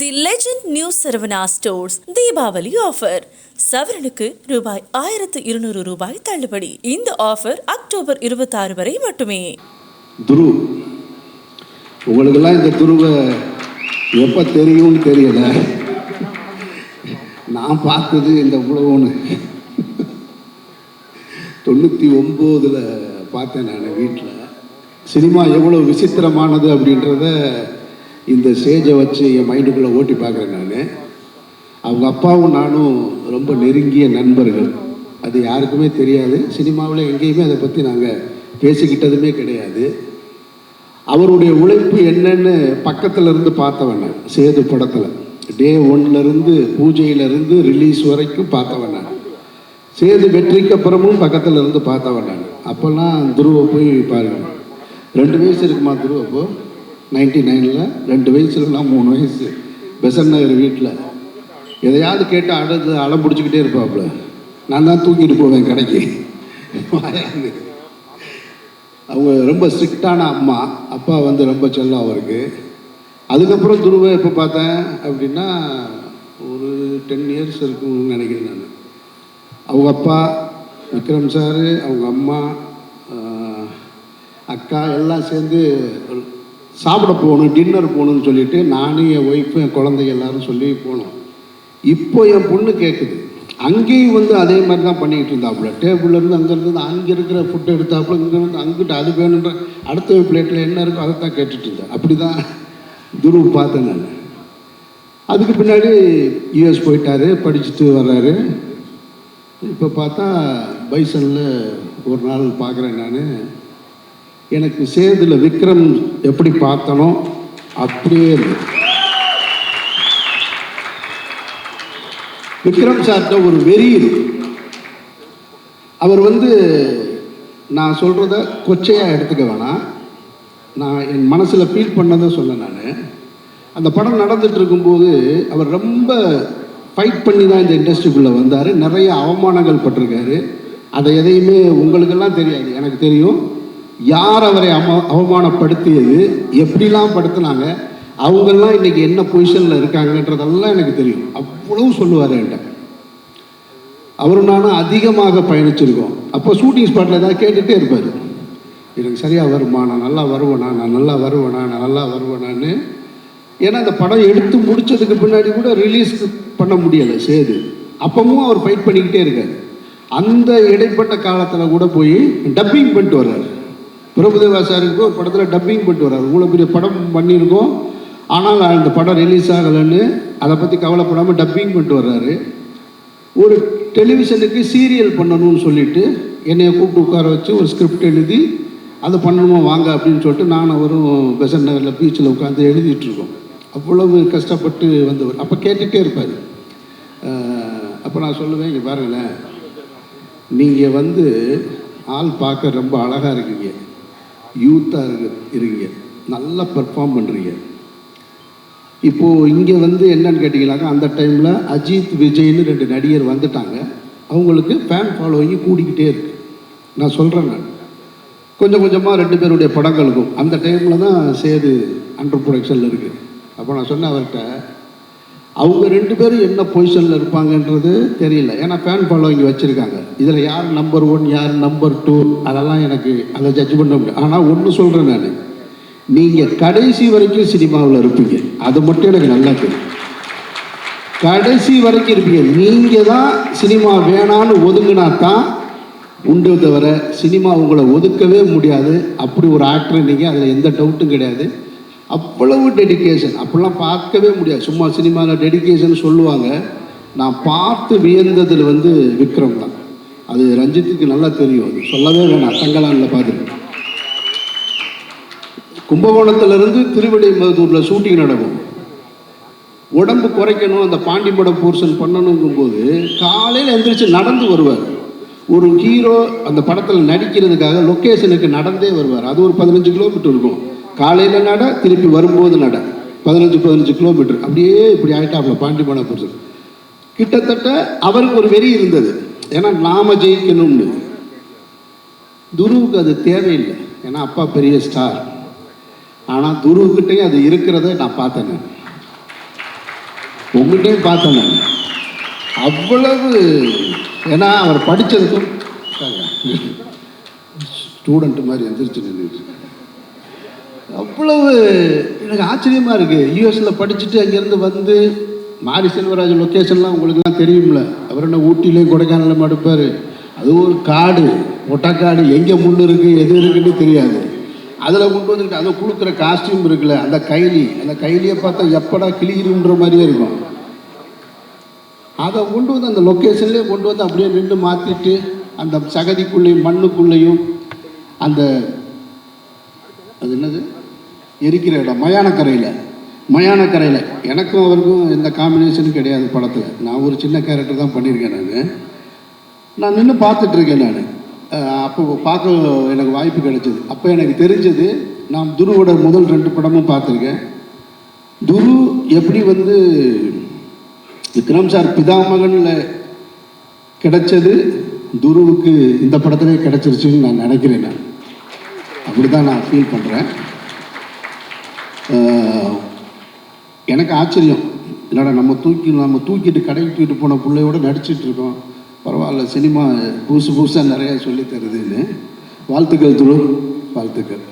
The legend new Saravana stores Deepavali offer சவரனுக்கு ரூபாய் ஆயிரத்து இருநூறு ரூபாய் தள்ளுபடி. இந்த ஆஃபர் அக்டோபர் இருபத்தாறு வரை மட்டுமே. துரு உங்களுக்கெல்லாம் இந்த துருவை எப்போ தெரியும்னு தெரியல. நான் பார்த்தது இந்த உழவுன்னு தொண்ணூற்றி ஒம்போதில் பார்த்தேன் நான் வீட்டில் சினிமா எவ்வளோ விசித்திரமானது அப்படின்றத இந்த ஸ்டேஜை வச்சு என் மைண்டுக்குள்ளே ஓட்டி பார்க்குறேன் நான். அவங்க அப்பாவும் நானும் ரொம்ப நெருங்கிய நண்பர்கள். அது யாருக்குமே தெரியாது. சினிமாவில் எங்கேயுமே அதை பற்றி நாங்கள் பேசிக்கிட்டதுமே கிடையாது. அவருடைய உழைப்பு என்னன்னு பக்கத்தில் இருந்து பார்த்தவன் நான் சேது படத்தில். டே ஒன்லேருந்து பூஜையிலேருந்து ரிலீஸ் வரைக்கும் பார்த்தவன் நான். சேது வெற்றிக்கு அப்புறமும் பக்கத்தில் இருந்து பார்த்தவன் நான். அப்போல்லாம் துருவை போய் பாருங்கள் ரெண்டு வயசு இருக்குமா துருவப்போ நைன்டி நைனில் ரெண்டு வயசுலலாம் மூணு வயசு. பெசன் நகர் வீட்டில் எதையாவது கேட்டு அழுது அடம் பிடிச்சிக்கிட்டே இருப்பாப்புல. நான் தான் தூக்கிட்டு போவேன் கடைக்கு. அவங்க ரொம்ப ஸ்ட்ரிக்டான அம்மா. அப்பா வந்து ரொம்ப செல்லம் அவருக்கு. அதுக்கப்புறம் துருவை எப்போ பார்த்தேன் அப்படின்னா ஒரு டென் இயர்ஸ் இருக்கும்னு நினைக்கிறேன் நான். அவங்க அப்பா விக்ரம் சார் அவங்க அம்மா அக்கா எல்லாம் சேர்ந்து சாப்பிட போகணும் டின்னர் போகணும்னு சொல்லிட்டு நானும் என் ஒய்ஃபும் என் குழந்தைங்க எல்லாரும் சொல்லி போனோம். இப்போ என் பொண்ணு கேட்குது அங்கேயும் வந்து அதே மாதிரி தான் பண்ணிக்கிட்டு இருந்தாப்புல. டேபிள்லேருந்து அங்கேருந்து அங்கே இருக்கிற ஃபுட் எடுத்தாப்புல இங்கேருந்து அங்கிட்டு அது வேணுன்ற அடுத்த பிளேட்டில் என்ன இருக்கோ அதை தான் கேட்டுட்டு இருந்தேன். அப்படி தான் துரு பார்த்தேன் நான். அதுக்கு பின்னாடி யூஎஸ் போயிட்டாரு படிச்சுட்டு வர்றாரு. இப்போ பார்த்தா பைசனில் ஒரு நாள் பார்க்குறேன் நான். எனக்கு சேதுல விக்ரம் எப்படி பார்த்தனோ அப்படியே விக்ரம் சார்கிட்ட ஒரு வெறி இருக்கு. அவர் வந்து நான் சொல்கிறத கொச்சையாக எடுத்துக்க வேணாம். நான் என் மனசில் ஃபீல் பண்ணதை சொன்னேன் நான். அந்த படம் நடந்துட்டு இருக்கும்போது அவர் ரொம்ப ஃபைட் பண்ணி தான் இந்த இண்டஸ்ட்ரிக்குள்ளே வந்தார். நிறைய அவமானங்கள் பட்டிருக்காரு. அதை எதையுமே உங்களுக்கெல்லாம் தெரியாது. எனக்கு தெரியும். யார் அவரை அம அவமானப்படுத்தியது எப்படிலாம் படுத்துனாங்க அவங்கெல்லாம் இன்னைக்கு என்ன பொசிஷனில் இருக்காங்கன்றதெல்லாம் எனக்கு தெரியும். அவ்வளவு சொல்லுவார் என்கிட்ட. அவரும் நானும் அதிகமாக பயணிச்சிருக்கோம். அப்போ ஷூட்டிங் ஸ்பாட்டில் ஏதாவது கேட்டுகிட்டே இருப்பார். எனக்கு சரியாக வருமா நான் நல்லா வருவேனா நான் நல்லா வருவேனா நான் நல்லா வருவேனான்னு. ஏன்னா அந்த படம் எடுத்து முடிச்சதுக்கு பின்னாடி கூட ரிலீஸ் பண்ண முடியலை சேது. அப்பவும் அவர் ஃபைட் பண்ணிக்கிட்டே இருக்கார். அந்த இடைப்பட்ட காலத்தில் கூட போய் டப்பிங் பண்ணிட்டு வர்றாரு. பிரபுதேவா சார் ஒரு படத்தில் டப்பிங் பண்ணிட்டு வர்றாரு இவ்வளோ பெரிய படம் பண்ணியிருக்கோம். ஆனால் அந்த படம் ரிலீஸ் ஆகலைன்னு அதை பற்றி கவலைப்படாமல் டப்பிங் பண்ணிட்டு வர்றாரு. ஒரு டெலிவிஷனுக்கு சீரியல் பண்ணணும்னு சொல்லிட்டு என்னையை கூப்பிட்டு உட்கார வச்சு ஒரு ஸ்கிரிப்ட் எழுதி அதை பண்ணணுமா? வாங்க அப்படின்னு சொல்லிட்டு நான் அவரும் பெசன் நகரில் பீச்சில் உட்காந்து எழுதிட்டுருக்கோம் அவ்வளவு கஷ்டப்பட்டு வந்தவர். அப்போ கேட்டுகிட்டே இருப்பார். அப்போ நான் சொல்லுவேன் இங்கே பாருங்களேன். நீங்கள் வந்து ஆள் பார்க்க ரொம்ப அழகாக இருக்கீங்க. யூத்தாக இரு இருக்கீங்க நல்லா பெர்ஃபார்ம் பண்ணுறீங்க இப்போது இங்கே வந்து என்னன்னு கேட்டிங்கனாக்கா அந்த டைமில் அஜித் விஜய்னு ரெண்டு நடிகர் வந்துட்டாங்க. அவங்களுக்கு ஃபேன் ஃபாலோவிங் கூடிக்கிட்டே இருக்கு. நான் சொல்கிறேன் நான். கொஞ்சம் கொஞ்சமாக ரெண்டு பேருடைய படங்களுக்கும். அந்த டைமில் தான் சேது அண்டர் ப்ரொடக்ஷனில் இருக்குது அப்போ நான் சொன்னேன் அவர்கிட்ட அவங்க ரெண்டு பேரும் என்ன பொசிஷனில் இருப்பாங்கன்றது தெரியல. ஏன்னா ஃபேன் ஃபாலோவிங் வச்சுருக்காங்க. இதில் யார் நம்பர் ஒன் யார் நம்பர் டூ அதெல்லாம் எனக்கு அதை ஜட்ஜ் பண்ண முடியும் ஆனால் ஒன்று சொல்கிறேன் நான். நீங்கள் கடைசி வரைக்கும் சினிமாவில் இருப்பீங்க. அது மட்டும் எனக்கு நல்லா தெரியும். கடைசி வரைக்கும் இருப்பீங்க. நீங்கள் தான் சினிமா வேணான்னு ஒதுங்கினா தான் உண்டு தவிர சினிமா உங்களை ஒதுக்கவே முடியாது. அப்படி ஒரு ஆக்டர் நீங்கள் அதில் எந்த டவுட்டும் கிடையாது. அவ்வளவு டெடிகேஷன் அப்படிலாம் பார்க்கவே முடியாது. சும்மா சினிமாவில் டெடிகேஷன் சொல்லுவாங்க. நான் பார்த்து வியந்ததில் வந்து விக்ரம் தான். அது ரஞ்சித்துக்கு நல்லா தெரியும். அது சொல்லவே வேணாம். தங்கலானில் பார்த்துருக்கேன் கும்பகோணத்திலிருந்து திருவிடைமதூரில் ஷூட்டிங் நடக்கும். உடம்பு குறைக்கணும் அந்த பாண்டிமடம் போர்ஷன் பண்ணணுங்கும்போது காலையில் எந்திரிச்சு நடந்து வருவார். ஒரு ஹீரோ அந்த படத்தில் நடிக்கிறதுக்காக லொக்கேஷனுக்கு நடந்தே வருவார். அது ஒரு பதினஞ்சு கிலோமீட்டர் இருக்கும். காலையில் நட திருப்பி வரும்போது நட. பதினஞ்சு பதினஞ்சு கிலோமீட்டர் அப்படியே இப்படி ஆயிட்டாப்ல பாண்டிமடம் போர்ஷன். கிட்டத்தட்ட அவருக்கு ஒரு வெறி இருந்தது. ஏன்னா நாம ஜெயிக்கணும்னு. துருவுக்கு அது தேவையில்லை. ஏன்னா அப்பா பெரிய ஸ்டார் ஆனால் துருவுக்கிட்டையும் அது இருக்கிறத நான் பார்த்தேன் நான். உங்கள்கிட்டையும் பார்த்தேன் நான். அவ்வளவு ஏன்னா அவர் படித்ததுக்கும் ஸ்டூடெண்ட் மாதிரி எந்திரிச்சு நின்றுச்சு அவ்வளவு எனக்கு ஆச்சரியமாக இருக்குது யூஎஸில் படிச்சுட்டு அங்கேருந்து வந்து மாரி செல்வராஜ் லொக்கேஷன்லாம் உங்களுக்குலாம் தெரியும்ல. அவர் என்ன ஊட்டிலையும் கொடைக்கானலும் அடுப்பார் அது ஒரு காடு ஒட்டக்காடு எங்கே முள் இருக்குது எது இருக்குன்னு தெரியாது. அதில் கொண்டு வந்துக்கிட்டு அதை கொடுக்குற காஸ்டியூம் இருக்குல்ல அந்த கைலி. அந்த கைலியை பார்த்தா எப்படா கிளியிருன்ற மாதிரியே இருக்கும். அதை கொண்டு வந்து அந்த லொக்கேஷன்லேயே கொண்டு வந்து அப்படியே நின்று மாற்றிட்டு அந்த சகதிக்குள்ளேயும் மண்ணுக்குள்ளேயும் அந்த அது என்னது? எரிக்கிற இடம். மயானக்கரையில். மயானக்கரையில். எனக்கும் அவருக்கும் எந்த காம்பினேஷனும் கிடையாது படத்தில். நான் ஒரு சின்ன கேரக்டர் தான் பண்ணியிருக்கேன் நான். நான் நின்று பார்த்துட்ருக்கேன் நான். அப்போ பார்க்க எனக்கு வாய்ப்பு கிடைச்சது. அப்போ எனக்கு தெரிஞ்சது நான் துருவோட முதல் ரெண்டு படமும் பார்த்துருக்கேன். துரு எப்படி வந்து விக்ரம் சார் பிதாமகனில் கிடைச்சது துருவுக்கு இந்த படத்துலேயே கிடைச்சிருச்சுன்னு நான் நினைக்கிறேன் நான். அப்படி தான் நான் ஃபீல் பண்ணுறேன் எனக்கு ஆச்சரியம். என்னடா நம்ம தூக்கி நம்ம தூக்கிட்டு கடைக்கு தூக்கிட்டு போன பிள்ளையோட நடிச்சிட்டு இருக்கோம். பரவாயில்ல சினிமா புதுசு புதுசாக நிறையா சொல்லி தருதுன்னு. வாழ்த்துக்கள் துரு வாழ்த்துக்கள்.